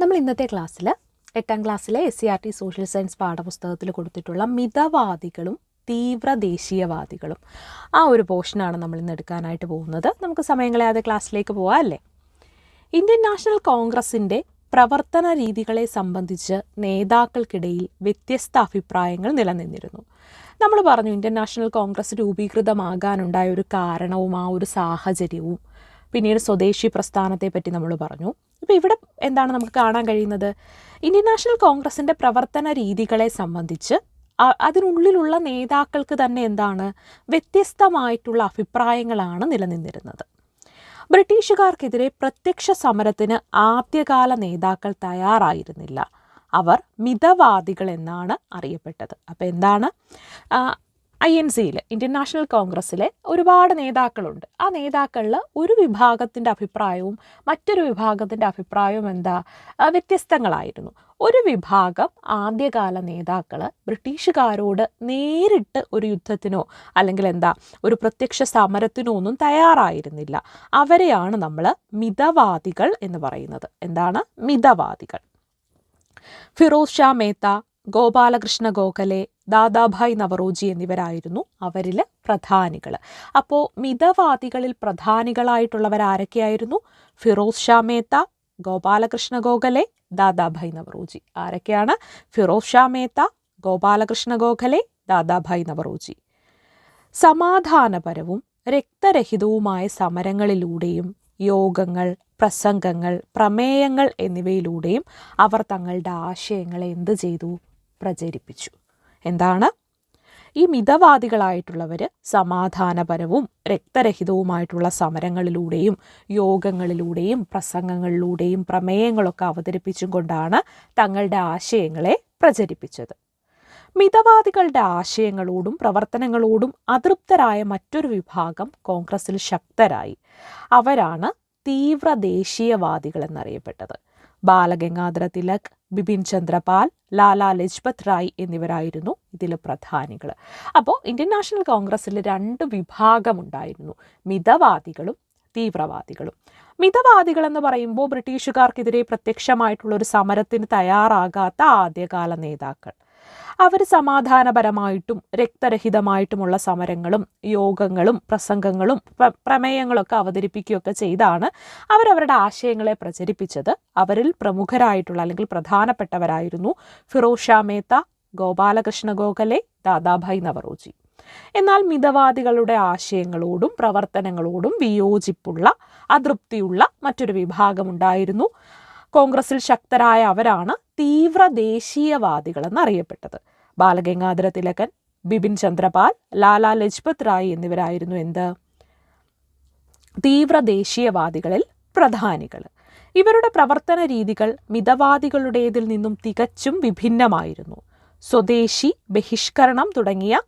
നമ്മൾ ഇന്നത്തെ ക്ലാസ്സിൽ എട്ടാം ക്ലാസ്സിലെ S C R T social science പാഠപുസ്തകത്തിൽ കൊടുത്തിട്ടുള്ള മിതവാദികളും തീവ്ര ദേശീയവാദികളും ആ ഒരു പോർഷനാണ് നമ്മൾ ഇന്ന് എടുക്കാനായിട്ട് പോകുന്നത്. നമുക്ക് സമയം കളയാതെ ക്ലാസ്സിലേക്ക് പോകാം അല്ലേ? ഇന്ത്യൻ നാഷണൽ കോൺഗ്രസിന്റെ പ്രവർത്തന രീതികളെ സംബന്ധിച്ച് നേതാക്കൾക്കിടയിൽ വ്യത്യസ്ത അഭിപ്രായങ്ങൾ നിലനിന്നിരുന്നു. നമ്മൾ പറഞ്ഞു ഇന്ത്യൻ നാഷണൽ കോൺഗ്രസ് രൂപീകൃതമാകാനുണ്ടായ ഒരു കാരണവും ആ ഒരു സാഹചര്യവും പിന്നീട് സ്വദേശി പ്രസ്ഥാനത്തെ പറ്റി നമ്മൾ പറഞ്ഞു. ഇപ്പോൾ ഇവിടെ എന്താണ് നമുക്ക് കാണാൻ കഴിയുന്നത്? ഇന്ത്യൻ നാഷണൽ കോൺഗ്രസിന്റെ പ്രവർത്തന രീതികളെ സംബന്ധിച്ച് അതിനുള്ളിലുള്ള നേതാക്കൾക്ക് തന്നെ എന്താണ് വ്യത്യസ്തമായിട്ടുള്ള അഭിപ്രായങ്ങളാണ് നിലനിന്നിരുന്നത്. ബ്രിട്ടീഷുകാർക്കെതിരെ പ്രത്യക്ഷ സമരത്തിന് ആദ്യകാല നേതാക്കൾ തയ്യാറായിരുന്നില്ല. അവർ മിതവാദികൾ എന്നാണ് അറിയപ്പെട്ടത്. അപ്പോൾ എന്താണ്? ഐ എൻ സിയിൽ ഇന്ത്യൻ നാഷണൽ കോൺഗ്രസ്സിലെ ഒരുപാട് നേതാക്കളുണ്ട്. ആ നേതാക്കളിൽ ഒരു വിഭാഗത്തിന്റെ അഭിപ്രായവും മറ്റൊരു വിഭാഗത്തിന്റെ അഭിപ്രായവും എന്താ? വ്യത്യസ്തങ്ങളായിരുന്നു. ഒരു വിഭാഗം ആദ്യകാല നേതാക്കൾ ബ്രിട്ടീഷുകാരോട് നേരിട്ട് ഒരു യുദ്ധത്തിനോ അല്ലെങ്കിൽ എന്താ ഒരു പ്രത്യക്ഷ സമരത്തിനോ ഒന്നും തയ്യാറായിരുന്നില്ല. അവരെയാണ് നമ്മൾ മിതവാദികൾ എന്ന് പറയുന്നത്. എന്താണ്? മിതവാദികൾ. ഫിറോസ് ഷാ മേത്ത ഗോപാലകൃഷ്ണ ഗോഖലെ ദാദാഭായ് നവറോജി എന്നിവരായിരുന്നു അവരിൽ പ്രധാനികൾ അപ്പോൾ മിതവാദികളിൽ പ്രധാനികളായിട്ടുള്ളവർ ആരൊക്കെയായിരുന്നു? ഫിറോസ് ഷാ മേത്ത ഗോപാലകൃഷ്ണ ഗോഖലെ ദാദാഭായ് നവറോജി. ആരൊക്കെയാണ്? ഫിറോസ് ഷാ മേത്ത ഗോപാലകൃഷ്ണ ഗോഖലെ ദാദാഭായ് നവറോജി. സമാധാനപരവും രക്തരഹിതവുമായ സമരങ്ങളിലൂടെയും യോഗങ്ങൾ പ്രസംഗങ്ങൾ പ്രമേയങ്ങൾ എന്നിവയിലൂടെയും അവർ തങ്ങളുടെ ആശയങ്ങളെ എന്ത് ചെയ്തു? പ്രചരിപ്പിച്ചു. എന്താണ്? ഈ മിതവാദികളായിട്ടുള്ളവർ സമാധാനപരവും രക്തരഹിതവുമായിട്ടുള്ള സമരങ്ങളിലൂടെയും യോഗങ്ങളിലൂടെയും പ്രസംഗങ്ങളിലൂടെയും പ്രമേയങ്ങളൊക്കെ അവതരിപ്പിച്ചും കൊണ്ടാണ് തങ്ങളുടെ ആശയങ്ങളെ പ്രചരിപ്പിച്ചത്. മിതവാദികളുടെ ആശയങ്ങളോടും പ്രവർത്തനങ്ങളോടും അതൃപ്തരായ മറ്റൊരു വിഭാഗം കോൺഗ്രസിൽ ശക്തരായി. അവരാണ് തീവ്ര ദേശീയവാദികൾ എന്നറിയപ്പെട്ടത് ബാലഗംഗാധര തിലക് ബിപിൻ ചന്ദ്രപാൽ ലാലാ ലജ്പത് റായ് എന്നിവരായിരുന്നു ഇതിൽ പ്രധാനികൾ അപ്പോൾ ഇന്ത്യൻ നാഷണൽ കോൺഗ്രസ്സിൽ രണ്ട് വിഭാഗമുണ്ടായിരുന്നു. മിതവാദികളും തീവ്രവാദികളും. മിതവാദികൾ എന്ന് പറയുമ്പോൾ ബ്രിട്ടീഷുകാർക്കെതിരെ പ്രത്യക്ഷമായിട്ടുള്ള ഒരു സമരത്തിന് തയ്യാറാകാത്ത ആദ്യകാല നേതാക്കൾ. അവർ സമാധാനപരമായിട്ടും രക്തരഹിതമായിട്ടുമുള്ള സമരങ്ങളും യോഗങ്ങളും പ്രസംഗങ്ങളും പ്ര- പ്രമേയങ്ങളൊക്കെ അവതരിപ്പിക്കുകയൊക്കെ ചെയ്താണ് അവരവരുടെ ആശയങ്ങളെ പ്രചരിപ്പിച്ചത്. അവരിൽ പ്രമുഖരായിട്ടുള്ള അല്ലെങ്കിൽ പ്രധാനപ്പെട്ടവരായിരുന്നു ഫിറോസ് ഷാ മേത്ത ഗോപാലകൃഷ്ണ ഗോഖലെ ദാദാഭായ് നവറോജി. എന്നാൽ മിതവാദികളുടെ ആശയങ്ങളോടും പ്രവർത്തനങ്ങളോടും വിയോജിപ്പുള്ള അതൃപ്തിയുള്ള മറ്റൊരു വിഭാഗമുണ്ടായിരുന്നു. കോൺഗ്രസിൽ ശക്തരായ അവരാണ് തീവ്ര ദേശീയവാദികൾ എന്നറിയപ്പെട്ടത് ബാലഗംഗാധര തിലകൻ ബിപിൻ ചന്ദ്രപാൽ ലാലാ ലജ്പത് റായ് എന്നിവരായിരുന്നു എന്ത്? തീവ്ര ദേശീയവാദികളിൽ പ്രധാനികൾ. ഇവരുടെ പ്രവർത്തന രീതികൾ മിതവാദികളുടേതിൽ നിന്നും തികച്ചും വിഭിന്നമായിരുന്നു. സ്വദേശി ബഹിഷ്കരണം തുടങ്ങിയ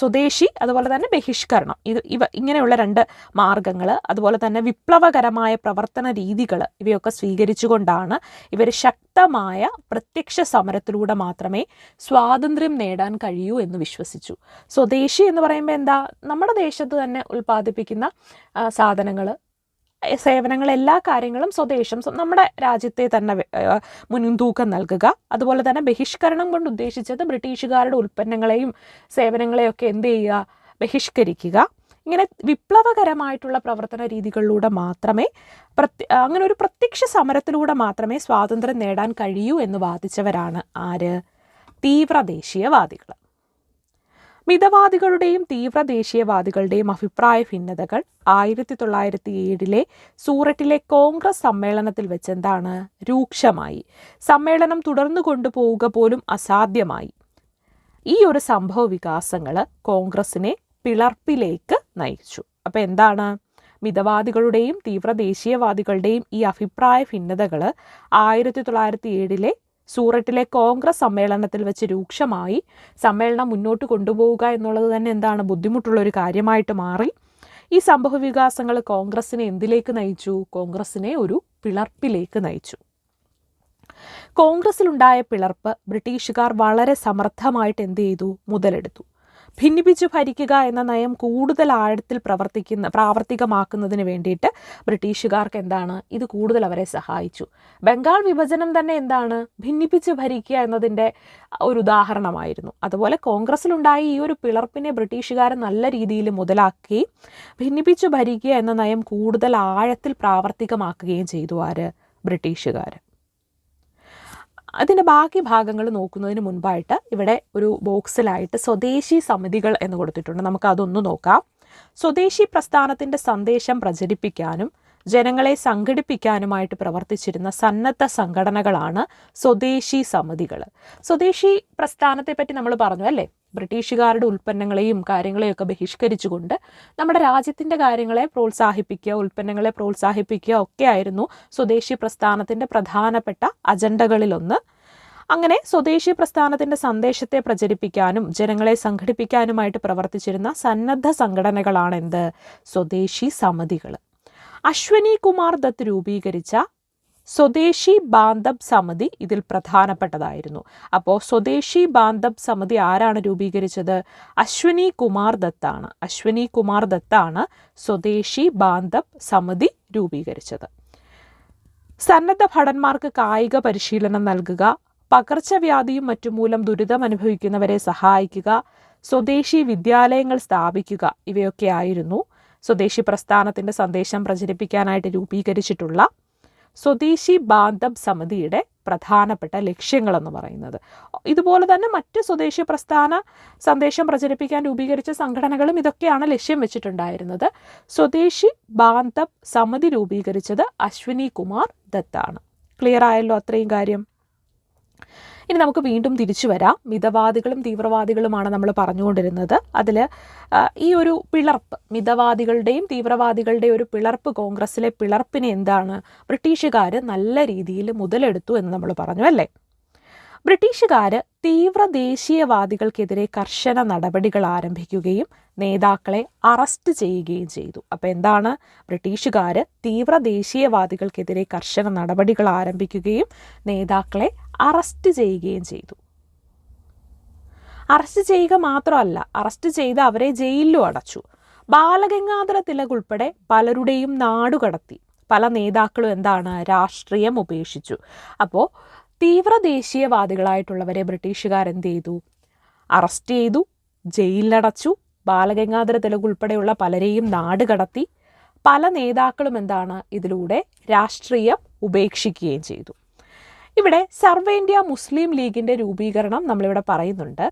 സ്വദേശി അതുപോലെ തന്നെ ബഹിഷ്കരണം. ഇത് ഇവ ഇങ്ങനെയുള്ള രണ്ട് മാർഗങ്ങൾ അതുപോലെ തന്നെ വിപ്ലവകരമായ പ്രവർത്തന രീതികൾ ഇവയൊക്കെ സ്വീകരിച്ചുകൊണ്ടാണ് ഇവർ ശക്തമായ പ്രത്യക്ഷ സമരത്തിലൂടെ മാത്രമേ സ്വാതന്ത്ര്യം നേടാൻ കഴിയൂ എന്ന് വിശ്വസിച്ചു. സ്വദേശി എന്ന് പറയുമ്പോൾ എന്താ? നമ്മുടെ ദേശത്ത് തന്നെ ഉൽപ്പാദിപ്പിക്കുന്ന സാധനങ്ങൾ സേവനങ്ങൾ എല്ലാ കാര്യങ്ങളും സ്വദേശം സ്വ- നമ്മുടെ രാജ്യത്തെ തന്നെ മുൻതൂക്കം നൽകുക. അതുപോലെ തന്നെ ബഹിഷ്കരണം കൊണ്ട് ഉദ്ദേശിച്ചത് ബ്രിട്ടീഷുകാരുടെ ഉൽപ്പന്നങ്ങളെയും സേവനങ്ങളെയൊക്കെ എന്ത് ചെയ്യുക? ബഹിഷ്കരിക്കുക. ഇങ്ങനെ വിപ്ലവകരമായിട്ടുള്ള പ്രവർത്തന രീതികളിലൂടെ മാത്രമേ പ്രത്യ അങ്ങനെ ഒരു പ്രത്യക്ഷ സമരത്തിലൂടെ മാത്രമേ സ്വാതന്ത്ര്യം നേടാൻ കഴിയൂ എന്ന് വാദിച്ചവരാണ് ആര്? തീവ്ര ദേശീയവാദികൾ മിതവാദികളുടെയും തീവ്ര ദേശീയവാദികളുടെയും അഭിപ്രായ ഭിന്നതകൾ ആയിരത്തി തൊള്ളായിരത്തി ഏഴിലെ സൂററ്റിലെ കോൺഗ്രസ് സമ്മേളനത്തിൽ വെച്ച് എന്താണ് രൂക്ഷമായി. സമ്മേളനം തുടർന്നു കൊണ്ടുപോവുക പോലും അസാധ്യമായി. ഈ ഒരു സംഭവ വികാസങ്ങൾ കോൺഗ്രസിനെ പിളർപ്പിലേക്ക് നയിച്ചു. അപ്പം എന്താണ്? മിതവാദികളുടെയും തീവ്ര ദേശീയവാദികളുടെയും ഈ അഭിപ്രായ ഭിന്നതകൾ ആയിരത്തി തൊള്ളായിരത്തി ഏഴിലെ സൂററ്റിലെ കോൺഗ്രസ് സമ്മേളനത്തിൽ വെച്ച് രൂക്ഷമായി സമ്മേളനം മുന്നോട്ട് കൊണ്ടുപോവുക എന്നുള്ളത് തന്നെ എന്താണ് ബുദ്ധിമുട്ടുള്ള ഒരു കാര്യമായിട്ട് മാറി. ഈ സംഭവ വികാസങ്ങൾ കോൺഗ്രസിനെ എന്തിലേക്ക് നയിച്ചു? കോൺഗ്രസിനെ ഒരു പിളർപ്പിലേക്ക് നയിച്ചു. കോൺഗ്രസിലുണ്ടായ പിളർപ്പ് ബ്രിട്ടീഷുകാർ വളരെ സമർത്ഥമായിട്ട് എന്ത് ചെയ്തു? മുതലെടുത്തു. ഭിന്നിപ്പിച്ചു ഭരിക്കുക എന്ന നയം കൂടുതൽ ആഴത്തിൽ പ്രവർത്തിക്കുന്ന പ്രാവർത്തികമാക്കുന്നതിന് വേണ്ടിയിട്ട് ബ്രിട്ടീഷുകാർക്ക് എന്താണ്? ഇത് കൂടുതൽ അവരെ സഹായിച്ചു. ബംഗാൾ വിഭജനം തന്നെ എന്താണ്? ഭിന്നിപ്പിച്ച് ഭരിക്കുക എന്നതിന്റെ ഒരു ഉദാഹരണമായിരുന്നു. അതുപോലെ കോൺഗ്രസ്സിലുണ്ടായ ഈ ഒരു പിളർപ്പിനെ ബ്രിട്ടീഷുകാർ നല്ല രീതിയിൽ മുതലാക്കി ഭിന്നിപ്പിച്ചു ഭരിക്കുക എന്ന നയം കൂടുതൽ ആഴത്തിൽ പ്രാവർത്തികമാക്കുകയും ചെയ്തു ആര്? ബ്രിട്ടീഷുകാർ അതിന്റെ ബാക്കി ഭാഗങ്ങൾ നോക്കുന്നതിന് മുൻപായിട്ട് ഇവിടെ ഒരു ബോക്സിലായിട്ട് സ്വദേശി സമിതികൾ എന്ന് കൊടുത്തിട്ടുണ്ട്. നമുക്ക് അതൊന്ന് നോക്കാം. സ്വദേശി പ്രസ്ഥാനത്തിന്റെ സന്ദേശം പ്രചരിപ്പിക്കാനും ജനങ്ങളെ സംഘടിപ്പിക്കാനുമായിട്ട് പ്രവർത്തിച്ചിരുന്ന സന്നദ്ധ സംഘടനകളാണ് സ്വദേശി സമിതികൾ സ്വദേശി പ്രസ്ഥാനത്തെ പറ്റി നമ്മൾ പറഞ്ഞു അല്ലേ? ബ്രിട്ടീഷുകാരുടെ ഉൽപ്പന്നങ്ങളെയും കാര്യങ്ങളെയും ഒക്കെ ബഹിഷ്കരിച്ചുകൊണ്ട് നമ്മുടെ രാജ്യത്തിന്റെ കാര്യങ്ങളെ പ്രോത്സാഹിപ്പിക്കുക ഉൽപ്പന്നങ്ങളെ പ്രോത്സാഹിപ്പിക്കുക ഒക്കെ ആയിരുന്നു സ്വദേശി പ്രസ്ഥാനത്തിന്റെ പ്രധാനപ്പെട്ട അജണ്ടകളിലൊന്ന്. അങ്ങനെ സ്വദേശി പ്രസ്ഥാനത്തിന്റെ സന്ദേശത്തെ പ്രചരിപ്പിക്കാനും ജനങ്ങളെ സംഘടിപ്പിക്കാനുമായിട്ട് പ്രവർത്തിച്ചിരുന്ന സന്നദ്ധ സംഘടനകളാണ് എന്ത് സ്വദേശി സമിതികൾ അശ്വനി കുമാർ ദത്ത് രൂപീകരിച്ച സ്വദേശി ബാന്ധബ് സമിതി ഇതിൽ പ്രധാനപ്പെട്ടതായിരുന്നു. അപ്പോൾ സ്വദേശി ബാന്ധബ് സമിതി ആരാണ് രൂപീകരിച്ചത്? അശ്വനി കുമാർ ദത്താണ്. അശ്വനി കുമാർ ദത്താണ് സ്വദേശി ബാന്ധബ് സമിതി രൂപീകരിച്ചത്. സന്നദ്ധ ഭടന്മാർക്ക് കായിക പരിശീലനം നൽകുക പകർച്ചവ്യാധിയും മറ്റും മൂലം ദുരിതം അനുഭവിക്കുന്നവരെ സഹായിക്കുക സ്വദേശി വിദ്യാലയങ്ങൾ സ്ഥാപിക്കുക ഇവയൊക്കെ ആയിരുന്നു. സ്വദേശി പ്രസ്ഥാനത്തിന്റെ സന്ദേശം പ്രചരിപ്പിക്കാനായിട്ട് രൂപീകരിച്ചിട്ടുള്ള സ്വദേശി ബാന്ധം സമിതിയുടെ പ്രധാനപ്പെട്ട ലക്ഷ്യങ്ങളെന്ന് പറയുന്നത്. ഇതുപോലെ തന്നെ മറ്റ് സ്വദേശി പ്രസ്ഥാന സന്ദേശം പ്രചരിപ്പിക്കാൻ രൂപീകരിച്ച സംഘടനകളും ഇതൊക്കെയാണ് ലക്ഷ്യം വെച്ചിട്ടുണ്ടായിരുന്നത്. സ്വദേശി ബാന്ധം സമിതി രൂപീകരിച്ചത് അശ്വിനി കുമാർ ദത്താണ് ക്ലിയർ ആയല്ലോ അത്രയും കാര്യം? ഇനി നമുക്ക് വീണ്ടും തിരിച്ചു വരാം. മിതവാദികളും തീവ്രവാദികളുമാണ് നമ്മൾ പറഞ്ഞുകൊണ്ടിരുന്നത്. അതിൽ ഈ ഒരു പിളർപ്പ് മിതവാദികളുടെയും തീവ്രവാദികളുടെയും ഒരു പിളർപ്പ് കോൺഗ്രസ്സിലെ പിളർപ്പിനെ എന്താണ്? ബ്രിട്ടീഷുകാർ നല്ല രീതിയിൽ മുതലെടുത്തു എന്ന് നമ്മൾ പറഞ്ഞു അല്ലേ? ബ്രിട്ടീഷുകാർ തീവ്ര ദേശീയവാദികൾക്കെതിരെ കർശന നടപടികൾ ആരംഭിക്കുകയും നേതാക്കളെ അറസ്റ്റ് ചെയ്യുകയും ചെയ്തു. അപ്പോൾ എന്താണ്? ബ്രിട്ടീഷുകാർ തീവ്ര ദേശീയവാദികൾക്കെതിരെ കർശന നടപടികൾ ആരംഭിക്കുകയും നേതാക്കളെ അറസ്റ്റ് ചെയ്യുകയും ചെയ്തു. അറസ്റ്റ് ചെയ്യുക മാത്രമല്ല അറസ്റ്റ് ചെയ്ത് അവരെ ജയിലിലും അടച്ചു. ബാലഗംഗാധര തിലക് ഉൾപ്പെടെ പലരുടെയും നാടുകടത്തി. പല നേതാക്കളും എന്താണ്? രാഷ്ട്രീയം ഉപേക്ഷിച്ചു. അപ്പോൾ തീവ്ര ദേശീയവാദികളായിട്ടുള്ളവരെ ബ്രിട്ടീഷുകാർ എന്ത് ചെയ്തു അറസ്റ്റ് ചെയ്തു ജയിലിലടച്ചു ബാലഗംഗാധര തിലക് ഉൾപ്പെടെയുള്ള പലരെയും നാട് കടത്തി പല നേതാക്കളും എന്താണ് ഇതിലൂടെ രാഷ്ട്രീയം ഉപേക്ഷിക്കുകയും ചെയ്തു. ഇവിടെ സർവേ ഇന്ത്യ മുസ്ലിം ലീഗിന്റെ രൂപീകരണം നമ്മളിവിടെ പറയുന്നുണ്ട്.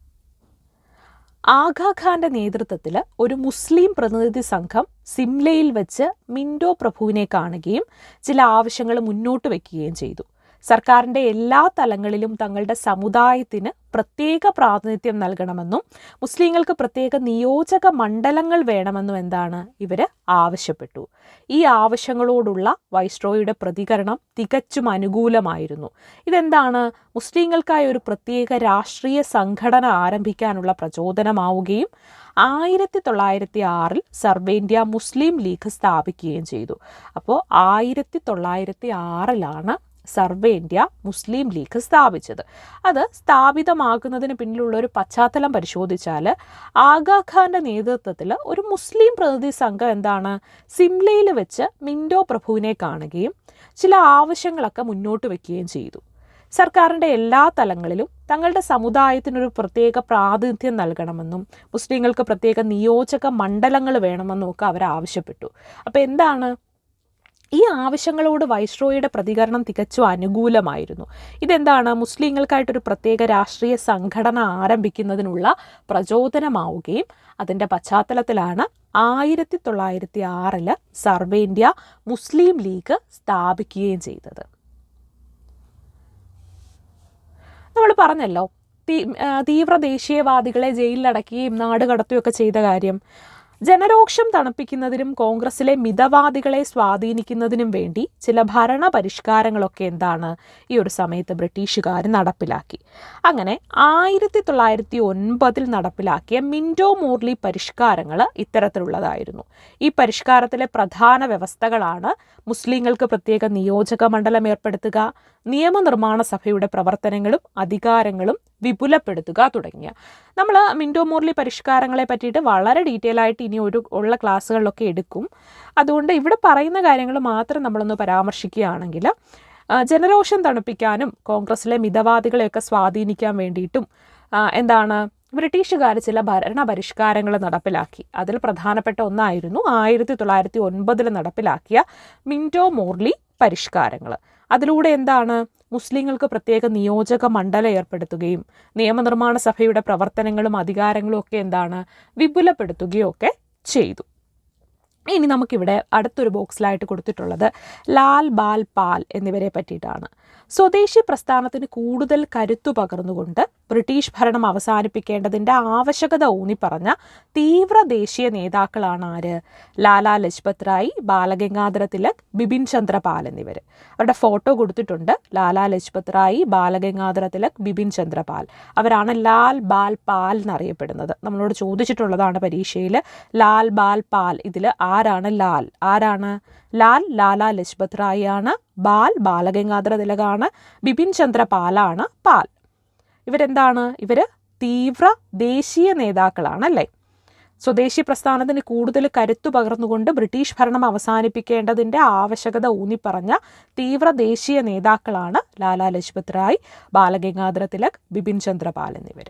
ആഗാഖാന്റെ നേതൃത്വത്തിൽ ഒരു മുസ്ലിം പ്രതിനിധി സംഘം സിംലയിൽ വെച്ച് മിൻഡോ പ്രഭുവിനെ കാണുകയും ചില ആവശ്യങ്ങൾ മുന്നോട്ട് വയ്ക്കുകയും ചെയ്തു. സർക്കാരിന്റെ എല്ലാ തലങ്ങളിലും തങ്ങളുടെ സമുദായത്തിന് പ്രത്യേക പ്രാതിനിധ്യം നൽകണമെന്നും മുസ്ലിങ്ങൾക്ക് പ്രത്യേക നിയോജക മണ്ഡലങ്ങൾ വേണമെന്നും എന്താണ് ഇവർ ആവശ്യപ്പെട്ടു. ഈ ആവശ്യങ്ങളോടുള്ള വൈസ്ട്രോയുടെ പ്രതികരണം തികച്ചും അനുകൂലമായിരുന്നു. ഇതെന്താണ്? മുസ്ലിങ്ങൾക്കായി ഒരു പ്രത്യേക രാഷ്ട്രീയ സംഘടന ആരംഭിക്കാനുള്ള പ്രചോദനമാവുകയും ആയിരത്തി തൊള്ളായിരത്തി ആറിൽ സർവേ ഇന്ത്യ മുസ്ലിം ലീഗ് സ്ഥാപിക്കുകയും ചെയ്തു. അപ്പോൾ ആയിരത്തി തൊള്ളായിരത്തി ആറിലാണ് സർവേ ഇന്ത്യ മുസ്ലിം ലീഗ് സ്ഥാപിച്ചത്. അത് സ്ഥാപിതമാകുന്നതിന് പിന്നിലുള്ള ഒരു പശ്ചാത്തലം പരിശോധിച്ചാൽ ആഗാഖാന്റെ നേതൃത്വത്തിൽ ഒരു മുസ്ലിം പ്രതിനിധി സംഘം എന്താണ് സിംലയിൽ വെച്ച് മിൻഡോ പ്രഭുവിനെ കാണുകയും ചില ആവശ്യങ്ങളൊക്കെ മുന്നോട്ട് വയ്ക്കുകയും ചെയ്തു. സർക്കാരിന്റെ എല്ലാ തലങ്ങളിലും തങ്ങളുടെ സമുദായത്തിനൊരു പ്രത്യേക പ്രാതിനിധ്യം നൽകണമെന്നും മുസ്ലിങ്ങൾക്ക് പ്രത്യേക നിയോജക മണ്ഡലങ്ങൾ വേണമെന്നും ഒക്കെ അവർ ആവശ്യപ്പെട്ടു. അപ്പോൾ എന്താണ് ഈ ആവശ്യങ്ങളോട് വൈസ്രോയുടെ പ്രതികരണം തികച്ചും അനുകൂലമായിരുന്നു. ഇതെന്താണ്? മുസ്ലിങ്ങൾക്കായിട്ടൊരു പ്രത്യേക രാഷ്ട്രീയ സംഘടന ആരംഭിക്കുന്നതിനുള്ള പ്രചോദനമാവുകയും അതിന്റെ പശ്ചാത്തലത്തിലാണ് ആയിരത്തി തൊള്ളായിരത്തി ആറിൽ സർവേ ഇന്ത്യ മുസ്ലിം ലീഗ് സ്ഥാപിക്കുകയും ചെയ്തത്. നമ്മൾ പറഞ്ഞല്ലോ തീവ്ര ദേശീയവാദികളെ ജയിലിലടക്കുകയും നാട് കടത്തുകയൊക്കെ ചെയ്ത കാര്യം. ജനരോക്ഷം തണുപ്പിക്കുന്നതിനും കോൺഗ്രസിലെ മിതവാദികളെ സ്വാധീനിക്കുന്നതിനും വേണ്ടി ചില ഭരണ പരിഷ്കാരങ്ങളൊക്കെ എന്താണ് ഈ ഒരു സമയത്ത് ബ്രിട്ടീഷുകാർ നടപ്പിലാക്കി. അങ്ങനെ ആയിരത്തി തൊള്ളായിരത്തി ഒൻപതിൽ നടപ്പിലാക്കിയ മിൻഡോ മോർലി പരിഷ്കാരങ്ങൾ ഇത്തരത്തിലുള്ളതായിരുന്നു. ഈ പരിഷ്കാരത്തിലെ പ്രധാന വ്യവസ്ഥകളാണ് മുസ്ലിങ്ങൾക്ക് പ്രത്യേക നിയോജക മണ്ഡലം ഏർപ്പെടുത്തുക നിയമനിർമ്മാണ സഭയുടെ പ്രവർത്തനങ്ങളും അധികാരങ്ങളും വിപുലപ്പെടുത്തുക തുടങ്ങിയ. നമ്മൾ മിൻഡോ മോർലി പരിഷ്കാരങ്ങളെ പറ്റിയിട്ട് വളരെ ഡീറ്റെയിൽ ആയിട്ട് ഇനി ഒരു ഉള്ള ക്ലാസ്സുകളിലൊക്കെ എടുക്കും. അതുകൊണ്ട് ഇവിടെ പറയുന്ന കാര്യങ്ങൾ മാത്രം നമ്മളൊന്ന് പരാമർശിക്കുകയാണെങ്കിൽ ജനരോഷം തണുപ്പിക്കാനും കോൺഗ്രസിലെ മിതവാദികളെയൊക്കെ സ്വാധീനിക്കാൻ വേണ്ടിയിട്ടും എന്താണ് ബ്രിട്ടീഷുകാർ ചില ഭരണ പരിഷ്കാരങ്ങൾ നടപ്പിലാക്കി. അതിൽ പ്രധാനപ്പെട്ട ഒന്നായിരുന്നു ആയിരത്തി തൊള്ളായിരത്തി ഒൻപതിൽ നടപ്പിലാക്കിയ മിൻഡോ മോർലി പരിഷ്കാരങ്ങൾ. അതിലൂടെ എന്താണ്? മുസ്ലിങ്ങൾക്ക് പ്രത്യേക നിയോജക മണ്ഡലം ഏർപ്പെടുത്തുകയും നിയമനിർമ്മാണ സഭയുടെ പ്രവർത്തനങ്ങളും അധികാരങ്ങളും ഒക്കെ എന്താണ്? വിപുലപ്പെടുത്തുകയും ഒക്കെ ചെയ്തു. ഇനി നമുക്കിവിടെ അടുത്തൊരു ബോക്സിലായിട്ട് കൊടുത്തിട്ടുള്ളത് ലാൽ ബാൽ പാൽ എന്നിവരെ പറ്റിയിട്ടാണ്. സ്വദേശി പ്രസ്ഥാനത്തിന് കൂടുതൽ കരുത്തു പകർന്നുകൊണ്ട് ബ്രിട്ടീഷ് ഭരണം അവസാനിപ്പിക്കേണ്ടതിന്റെ ആവശ്യകത ഊന്നിപ്പറഞ്ഞ തീവ്ര ദേശീയ നേതാക്കളാണ് ആര്? ലാലാ ലജ്പത് റായ് ബാലഗംഗാധര തിലക് ബിപിൻ ചന്ദ്ര പാൽ എന്നിവർ അവരുടെ ഫോട്ടോ കൊടുത്തിട്ടുണ്ട് ലാലാ ലജ്പത് റായ് ബാലഗംഗാധര തിലക് ബിപിൻ ചന്ദ്ര പാൽ. അവരാണ് ലാൽ ബാൽ പാൽ എന്നറിയപ്പെടുന്നത്. നമ്മളോട് ചോദിച്ചിട്ടുള്ളതാണ് പരീക്ഷയിൽ ലാൽ ബാൽ പാൽ ഇതിൽ ആരാണ് ലാൽ? ആരാണ്? ലാൽ ലാലാ ലജ്പത് റായ് ആണ് ബാൽ ബാലഗംഗാധര തിലകാണ്. ബിപിൻ ചന്ദ്ര പാലാണ്. പാൽ. ഇവരെന്താണ്? ഇവർ തീവ്ര ദേശീയ നേതാക്കളാണ് അല്ലേ? സ്വദേശി പ്രസ്ഥാനത്തിന് കൂടുതൽ കരുത്തു പകർന്നുകൊണ്ട് ബ്രിട്ടീഷ് ഭരണം അവസാനിപ്പിക്കേണ്ടതിന്റെ ആവശ്യകത ഊന്നിപ്പറഞ്ഞ തീവ്ര ദേശീയ നേതാക്കളാണ് ലാലാ ലജ്പത് റായ് ബാലഗംഗാധര തിലക് ബിപിൻ ചന്ദ്രപാൽ എന്നിവർ